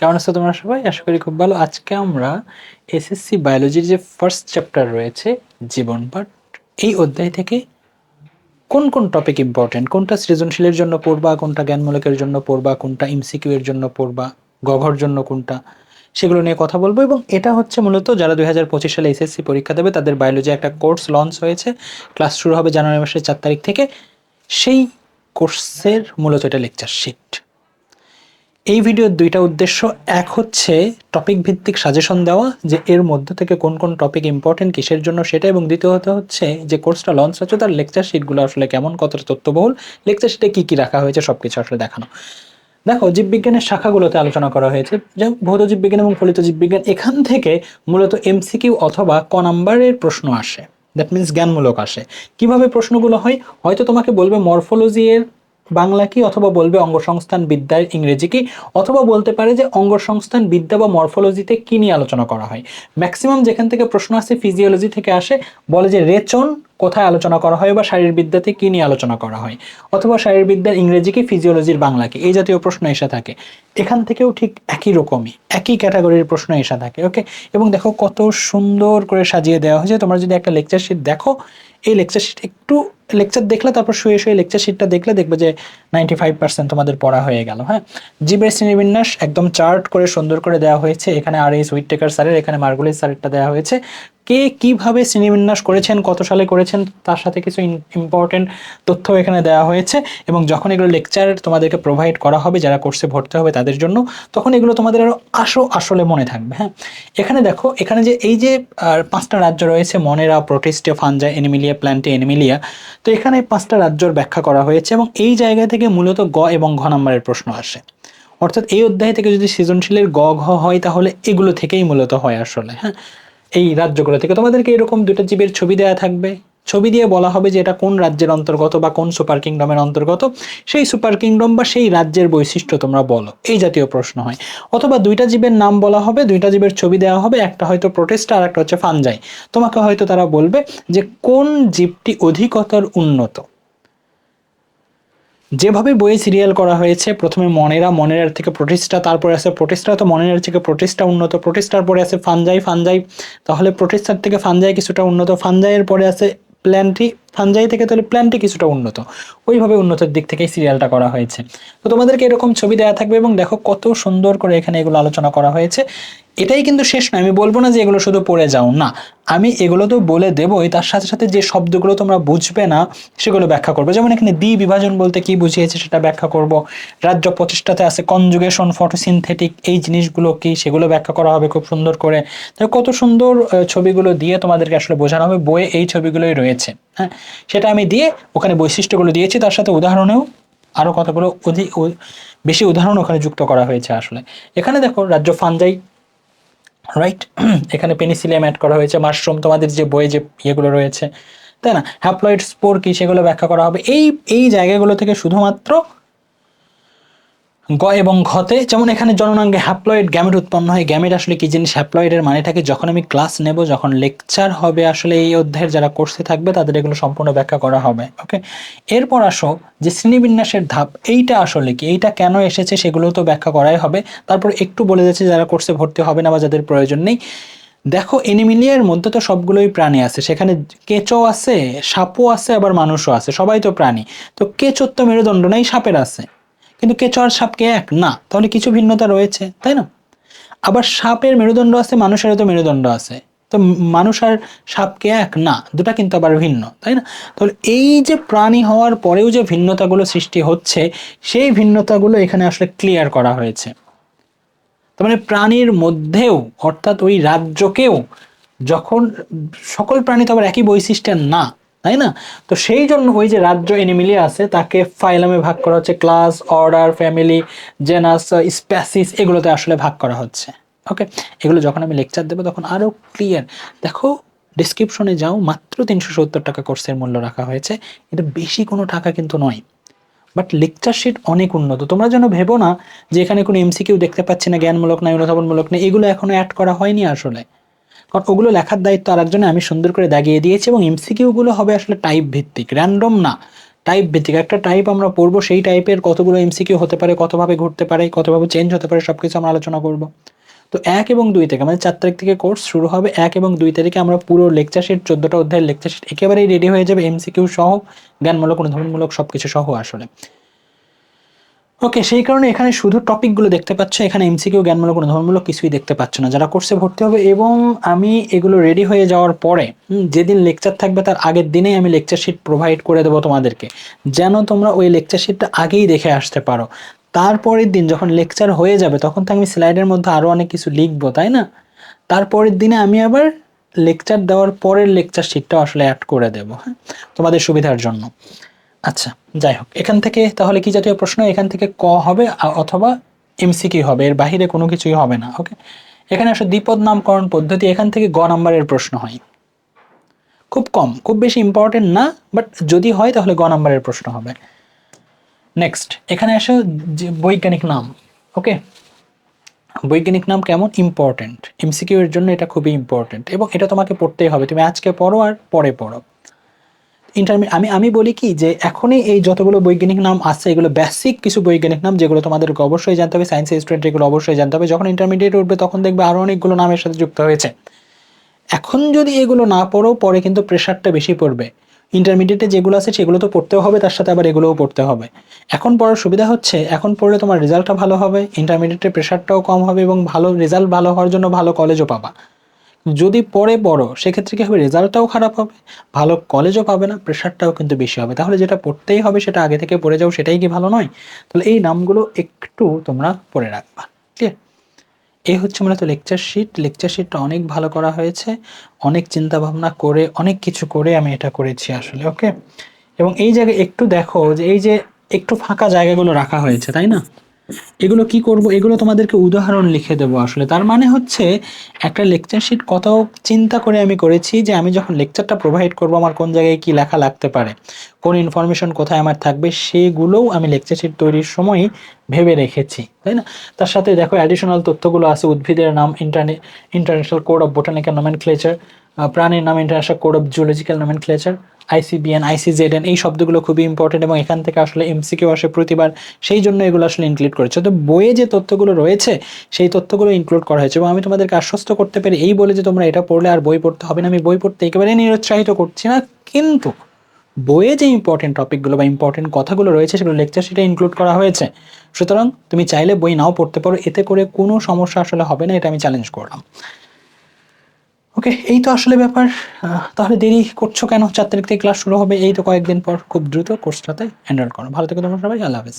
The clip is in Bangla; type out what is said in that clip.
কেমন আছো তোমরা সবাই? আশা করি খুব ভালো। আজকে আমরা এসএসসি বায়োলজির যে ফার্স্ট চ্যাপ্টার রয়েছে, জীবন পাঠ, এই অধ্যায় থেকে কোন কোন টপিক ইম্পর্টেন্ট কোনটা সৃজনশীলের জন্য পড়বা, কোনটা জ্ঞানমূলকের জন্য পড়বা, কোনটা এমসিকিউ এর জন্য পড়বা, গঘর জন্য কোনটা? সেগুলো নিয়ে কথা বলব এবং এটা হচ্ছে মূলত যারা দুই হাজার পঁচিশ সালে এসএসসি পরীক্ষা দেবে, তাদের বায়োলজি একটা কোর্স লঞ্চ হয়েছে। ক্লাস শুরু হবে জানুয়ারি মাসের চার তারিখ থেকে। সেই কোর্সের মূলত এটা লেকচার শিট এই ভিডিওর দুইটা উদ্দেশ্য, এক হচ্ছে টপিক ভিত্তিক সাজেশন দেওয়া, যে এর মধ্য থেকে কোন কোন টপিক ইম্পর্টেন্ট কিসের জন্য সেটা, এবং দ্বিতীয়ত হচ্ছে যে কোর্সটা লঞ্চ হচ্ছে, তার লেকচার শিটগুলো আসলে কেমন, কতটা তথ্যবহুল লেকচার শিটে কী কী রাখা হয়েছে সব কিছু আসলে দেখানো। দেখো, জীববিজ্ঞানের শাখাগুলোতে আলোচনা করা হয়েছে যেমন ভৌত জীববিজ্ঞান এবং ফলিত জীববিজ্ঞান, এখান থেকে মূলত এমসিকিউ অথবা ক নাম্বারের প্রশ্ন আসে। দ্যাট মিন্স জ্ঞানমূলক আসে। কীভাবে প্রশ্নগুলো হয়? হয়তো তোমাকে বলবে মরফোলজি এর বাংলা কি অথবা বলবে অঙ্গসংস্থান বিদ্যার ইংরেজি কি? অথবা বলতে পারে যে অঙ্গসংস্থান বিদ্যা বা মরফোলজিতে কি নিয়ে আলোচনা করা হয়? ম্যাক্সিমাম যেখান থেকে প্রশ্ন আসে ফিজিওলজি থেকে আসে, বলে যে রেচন কোথায় আলোচনা করা হয় বা শারীরবিদ্যাতে কি নিয়ে আলোচনা করা হয়? অথবা শারীরবিদ্যার ইংরেজি কি ফিজিওলজির বাংলা কি? এই জাতীয় প্রশ্ন এসে থাকে। এখান থেকেও ঠিক একই রকমই, একই ক্যাটাগরির প্রশ্ন এসে থাকে ওকে এবং দেখো কত সুন্দর করে সাজিয়ে দেওয়া হয়েছে। তোমরা যদি একটা লেকচার শিট দেখো, এই লেকচার শিট একটু লেকচার দেখলে, তারপর শুয়ে শুয়ে লেকচার শিটটা দেখলে দেখবে যে নাইনটি ফাইভ পার্সেন্ট তোমাদের পড়া হয়ে গেল হ্যাঁ? জীবের শ্রেণীবিন্যাস একদম চার্ট করে সুন্দর করে দেওয়া হয়েছে। এখানে আর এই সুইট টেকার স্যারের এখানে মার্গুলিস স্যারেরটা দেওয়া হয়েছে। কে কীভাবে শ্রেণীবিন্যাস করেছেন, কত সালে করেছেন, তার সাথে কিছু ইম্পর্টেন্ট তথ্য এখানে দেওয়া হয়েছে। এবং যখন এগুলো লেকচার তোমাদেরকে প্রোভাইড করা হবে, যারা কোর্সে ভর্তি হবে তাদের জন্য, তখন এগুলো তোমাদের আরও আসো, আসলে মনে থাকবে হ্যাঁ? এখানে দেখো, এখানে যে এই যে পাঁচটা রাজ্য রয়েছে, মনেরা, প্রোটিস্টে ফানজা এনিমিলিয়া, প্ল্যান্টে, এনিমিলিয়া তো এখানে পাঁচটা রাজ্যর ব্যাখ্যা করা হয়েছে এবং এই জায়গা থেকে মূলত গ এবং ঘ নাম্বারের প্রশ্ন আসে। অর্থাৎ এই অধ্যায় থেকে যদি সৃজনশীলের গ, ঘ হয়, তাহলে এগুলো থেকেই মূলত হয় আসলে হ্যাঁ? এই রাজ্যগুলো থেকে। তোমাদেরকে এরকম দুটো জীবের ছবি দেওয়া থাকবে। ছবি দিয়ে বলা হবে যে এটা কোন রাজ্যের অন্তর্গত বা কোন সুপার কিংডমের অন্তর্গত। সেই সুপার কিংডম বা সেই রাজ্যের বৈশিষ্ট্য তোমরা বলো, এই জাতীয় প্রশ্ন হয়। অথবা দুইটা জীবের নাম বলা হবে, দুইটা জীবের ছবি দেওয়া হবে, একটা হয়তো প্রোটেস্টা আর একটা হচ্ছে ফানজাই। তোমাকে হয়তো তারা বলবে যে কোন জীবটি অধিকতর উন্নত? যেভাবে বইয়ে সিরিয়াল করা হয়েছে, প্রথমে মনেরা, মনেরার থেকে প্রতিষ্ঠা তারপরে আছে প্রতিষ্ঠা তো মনেরার থেকে প্রতিষ্ঠা উন্নত প্রতিষ্ঠার পরে আছে ফানজাই ফানজাই, তাহলে প্রতিষ্ঠার থেকে ফানজাই কিছুটা উন্নত, ফানজাইয়ের পরে আছে প্ল্যান্টি ফানজাই থেকে তাহলে প্ল্যানটি কিছুটা উন্নত। ওইভাবে উন্নতির দিক থেকেই সিরিয়ালটা করা হয়েছে। তো তোমাদেরকে এরকম ছবি দেওয়া থাকবে এবং দেখো কত সুন্দর করে এখানে এগুলো আলোচনা করা হয়েছে। এটাই কিন্তু শেষ নয়। আমি বলব না যে এগুলো শুধু পড়ে যাও, না। আমি এগুলো তো বলে দেবই, তার সাথে সাথে যে শব্দগুলো তোমরা বুঝবে না, সেগুলো ব্যাখ্যা করব। যেমন এখানে দ্বি বিভাজন বলতে কি বুঝিয়েছে সেটা ব্যাখ্যা করব। রাজ্য প্রতিষ্ঠাতে আছে কনজুগেশন ফটোসিনথেটিক এই জিনিসগুলো কি, সেগুলো ব্যাখ্যা করা হবে খুব সুন্দর করে। কত সুন্দর ছবিগুলো দিয়ে তোমাদেরকে আসলে বোঝানো হবে, বইয়ে এই ছবিগুলোই রয়েছে। হ্যাঁ সেটা আমি দিয়ে ওখানে বৈশিষ্ট্যগুলো দিয়েছি, তার সাথে উদাহরণেও আরও কতগুলো অধিক বেশি উদাহরণ ওখানে যুক্ত করা হয়েছে আসলে। এখানে দেখো রাজ্য ফানজাই রাইট এখানে পেনিসিলিয়াম অ্যাড করা হয়েছে। মাশরুম তোমাদের যে বইয়ে যে ইয়েগুলো রয়েছে, তাই না? হ্যাপ্লয়েড স্পোর কি সেগুলো ব্যাখ্যা করা হবে। এই এই জায়গাগুলো থেকে শুধুমাত্র গ এবং ঘতে যেমন এখানে জননাঙ্গে হ্যাপ্লয়েড গ্যামেট উৎপন্ন হয় গ্যামেট আসলে কি জিনিস? হ্যাপ্লয়েডের মানেটাকে যখন আমি ক্লাস নেব, যখন লেকচার হবে আসলে এই অধ্যায়ের যারা কোর্সে থাকবে, তাদের এগুলো সম্পূর্ণ ব্যাখ্যা করা হবে ওকে এরপর আসো যে শ্রেণীবিন্যাসের ধাপ, এইটা আসলে কি? এইটা কেন এসেছে সেগুলো তো ব্যাখ্যা করাই হবে। তারপর একটু বলে যাচ্ছে যারা কোর্সে ভর্তি হবে না বা যাদের প্রয়োজন নেই, দেখো এনিমিলিয়ার মধ্যে তো সবগুলোই প্রাণী আছে, সেখানে কেঁচো আছে, সাপও আছে, আবার মানুষও আছে, সবাই তো প্রাণী। তো কেঁচোর তো মেরুদণ্ড নাই, সাপের আছে। কিন্তু কেঁচো আর সাপকে এক? না, তাহলে কিছু ভিন্নতা রয়েছে, তাই না? আবার সাপের মেরুদণ্ড আছে, মানুষেরও তো মেরুদণ্ড আছে। তো মানুষ আর সাপকে এক? না, দুটা কিন্তু আবার ভিন্ন, তাই না? তাহলে এই যে প্রাণী হওয়ার পরেও যে ভিন্নতাগুলো সৃষ্টি হচ্ছে, সেই ভিন্নতাগুলো এখানে আসলে ক্লিয়ার করা হয়েছে। তার মানে প্রাণীর মধ্যেও, অর্থাৎ ওই রাজ্যকেও, যখন সকল প্রাণী তো আবার একই বৈশিষ্ট্যের না তাই না? তো সেই জন্য ওই যে রাজ্য এনিমিলি আছে, তাকে ফাইলামে ভাগ করা হচ্ছে class order family genus species এগুলোতে আসলে ভাগ করা হচ্ছে। ওকে এগুলো যখন আমি লেকচার দেবো তখন আরও ক্লিয়ার দেখো ডিসক্রিপশনে যাও, মাত্র তিনশো সত্তর টাকা কোর্সের মূল্য রাখা হয়েছে। এটা বেশি কোনো টাকা কিন্তু নয়। বাট লেকচার শিট অনেক উন্নত। তোমরা যেন ভেবো না যে এখানে কোনো এমসিকিউ দেখতে পাচ্ছি না, জ্ঞানমূলক নাই অনুধাবনমূলক নেই এগুলো এখনও অ্যাড করা হয়নি আসলে। ওগুলো লেখার দায়িত্ব আরেকজনে আমি সুন্দর করে দাগিয়ে দিয়েছি এবং এমসিকিউগুলো হবে আসলে টাইপ ভিত্তিক র্যান্ডম না টাইপ ভিত্তিক। একটা টাইপ আমরা পড়ব, সেই টাইপের কতগুলো এমসিকিউ হতে পারে, কতভাবে ঘুরতে পারে, কতভাবে চেঞ্জ হতে পারে সব কিছু আমরা আলোচনা করব। তো এক এবং দুই থেকে আমাদের চার তারিখ থেকে কোর্স শুরু হবে, এক এবং দুই তারিখে আমরা পুরো লেকচার শিট চোদ্দোটা অধ্যায়ের লেকচার শিট একেবারেই রেডি হয়ে যাবে এমসিকিউ সহ, জ্ঞানমূলক, অনুধাবনমূলক সব কিছু সহ আসলে। ওকে সেই কারণে এখানে শুধু টপিকগুলো দেখতে পাচ্ছ, এখানে এমসিকিউ জ্ঞানমূলক অনুধাবনমূলক কিছুই দেখতে পাচ্ছ না। যারা কোর্সে ভর্তি হবে এবং আমি এগুলো রেডি হয়ে যাওয়ার পরে যেদিন লেকচার থাকবে তার আগের দিনেই আমি লেকচার শিট প্রোভাইড করে দেবো তোমাদেরকে। যেন তোমরা ওই লেকচার শিটটা আগেই দেখে আসতে পারো। তারপরের দিন যখন লেকচার হয়ে যাবে, তখন তো আমি স্লাইডের মধ্যে আরও অনেক কিছু লিখব, তাই না? তারপরের দিনে আমি আবার লেকচার দেওয়ার পরের লেকচার শিটটা আসলে অ্যাড করে দেবো হ্যাঁ তোমাদের সুবিধার জন্য। আচ্ছা যাই হোক। এখান থেকে তাহলে কি জাতীয় প্রশ্ন? এখান থেকে ক হবে অথবা এমসিকিউ হবে। এর বাহিরে কোনো কিছুই হবে না, ওকে? এখানে আসলে দ্বিপদ নামকরণ পদ্ধতি। এখান থেকে গ নাম্বারের প্রশ্ন হয়। খুব কম, খুব বেশি ইম্পর্টেন্ট না বাট যদি হয় তাহলে গ নাম্বারের প্রশ্ন হবে। নেক্সট এখানে আসে, যে বৈজ্ঞানিক নাম, ওকে? বৈজ্ঞানিক নাম কেমন? ইম্পর্টেন্ট এমসিকিউ এর জন্য এটা খুবই ইম্পর্টেন্ট এবং এটা তোমাকে পড়তেই হবে। তুমি আজকে পড়ো আর পরে পড়ো। ইন্টারমিডিয়েট আমি আমি বলি কি যে এখনই এই যতগুলো বৈজ্ঞানিক নাম আছে এগুলো বেসিক কিছু বৈজ্ঞানিক নাম যেগুলো তোমাদেরকে অবশ্যই জানতে হবে সায়েন্সের স্টুডেন্ট এগুলো অবশ্যই জানতে হবে। যখন ইন্টারমিডিয়েট উঠবে, তখন দেখবে আরও অনেকগুলো নামের সাথে যুক্ত হয়েছে। এখন যদি এগুলো না পড়ো, পরে কিন্তু প্রেশারটা বেশি পড়বে। ইন্টারমিডিয়েটে যেগুলো আছে, সেগুলো তো পড়তেও হবে, তার সাথে আবার এগুলোও পড়তে হবে। এখন পড়ার সুবিধা হচ্ছে, এখন পড়লে তোমার রেজাল্টটা ভালো হবে ইন্টারমিডিয়েটের প্রেশারটাও কম হবে এবং ভালো রেজাল্ট ভালো হওয়ার জন্য ভালো কলেজও পাবা। যদি পরে পড়ো, সেক্ষেত্রে কি হবে? রেজাল্টটাও খারাপ হবে, ভালো কলেজও পাবে না প্রেশারটাও কিন্তু বেশি হবে। তাহলে যেটা পড়তেই হবে, সেটা আগে থেকে পড়ে যাও, সেটাই কি ভালো নয়? তাহলে এই নামগুলো একটু তোমরা পড়ে রাখবা ঠিক এই হচ্ছে মূলত লেকচার শিট লেকচার শিটটা অনেক ভালো করা হয়েছে, অনেক চিন্তা ভাবনা করে, অনেক কিছু করে আমি এটা করেছি আসলে ওকে এবং এই জায়গায় একটু দেখো যে, এই যে একটু ফাঁকা জায়গাগুলো রাখা হয়েছে, তাই না? এগুলো কি করব? এগুলো তোমাদেরকে উদাহরণ লিখে দেবো আসলে। তার মানে হচ্ছে, একটা লেকচার শিট কত চিন্তা করে আমি করেছি যে, আমি যখন লেকচারটা প্রোভাইড করব, আমার কোন জায়গায় কি লেখা লাগতে পারে? কোন ইনফরমেশন কোথায় আমার থাকবে? সেগুলোও আমি লেকচার শিট তৈরির সময় ভেবে রেখেছি, তাই না? তার সাথে দেখো অ্যাডিশনাল তথ্যগুলো আছে, উদ্ভিদের নাম ইন্টারনে international code of botanical nomenclature প্রাণীর নাম international code of zoological nomenclature ICBN ICZN এই শব্দগুলো খুবই ইম্পর্টেন্ট এবং এখান থেকে আসলে এমসিকিউ আসে প্রতিবার। সেই জন্য এগুলো আসলে ইনক্লুড করেছে। তো বইয়ে যে তথ্যগুলো রয়েছে, সেই তথ্যগুলো ইনক্লুড করা হয়েছে এবং আমি তোমাদেরকে আশ্বস্ত করতে পারি এই বলে যে তোমরা এটা পড়লে আর বই পড়তে হবে না, আমি বই পড়তে একেবারেই নিরুৎসাহিত করছি না। কিন্তু বইয়ে যে ইম্পর্টেন্ট টপিকগুলো বা ইম্পর্টেন্ট কথাগুলো রয়েছে, সেগুলো লেকচার শিটে ইনক্লুড করা হয়েছে। সুতরাং তুমি চাইলে বই নাও পড়তে পারো, এতে করে কোনো সমস্যা আসলে হবে না, এটা আমি চ্যালেঞ্জ করলাম। ওকে এই তো আসলে ব্যাপার। তাহলে দেরি করছ কেন? চার তারিখ থেকে ক্লাস শুরু হবে। এই তো কয়েকদিন পর খুব দ্রুত কোর্সটাতে হ্যান্ডেল করো। ভালো থেকে তোমার সবাই। আল্লাহ হাফেজ।